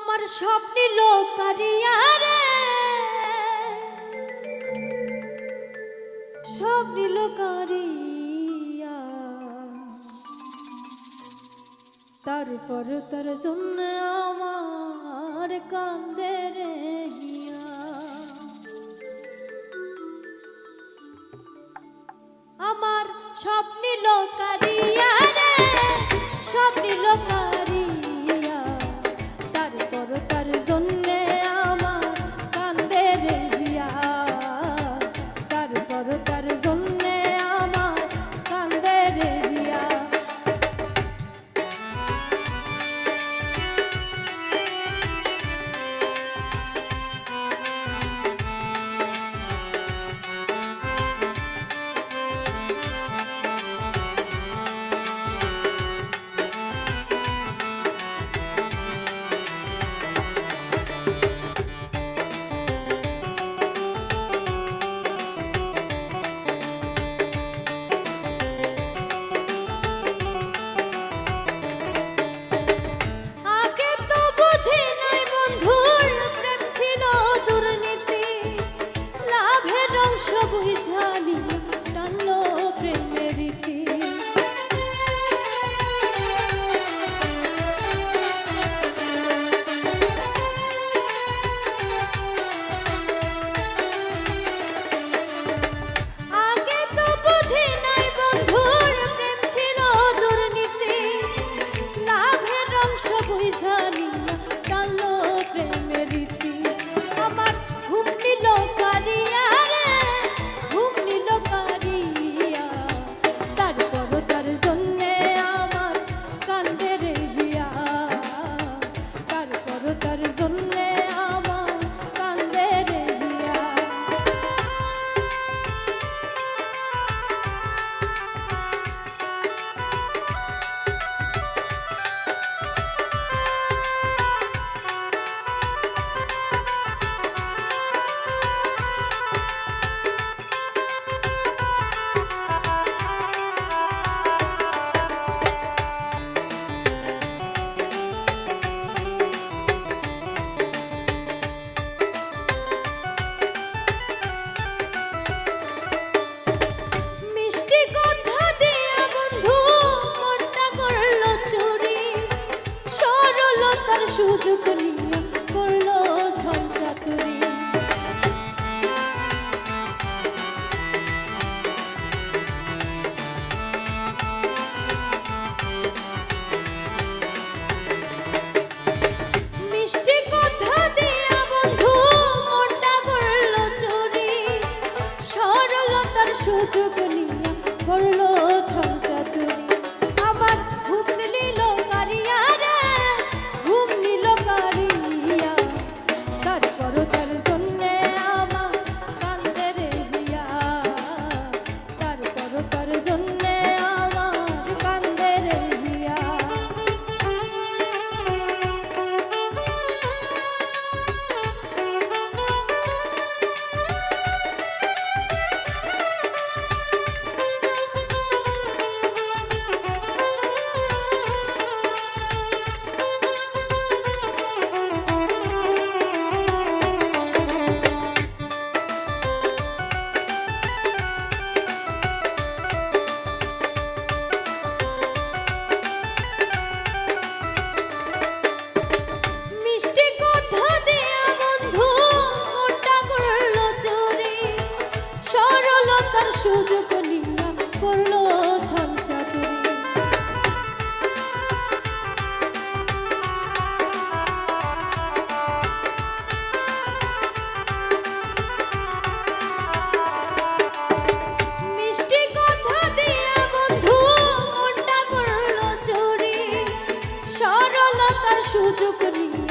আমার স্বপ্নে লোকারিয়ারে স্বপ্নে লোকারিয়া তারপর তার জন্য আমার কান্দে রে আমার স্বপ্নে লোকারিয়া রে, স্বপ্নে লোকারিয়া সুযোগ নিয়ে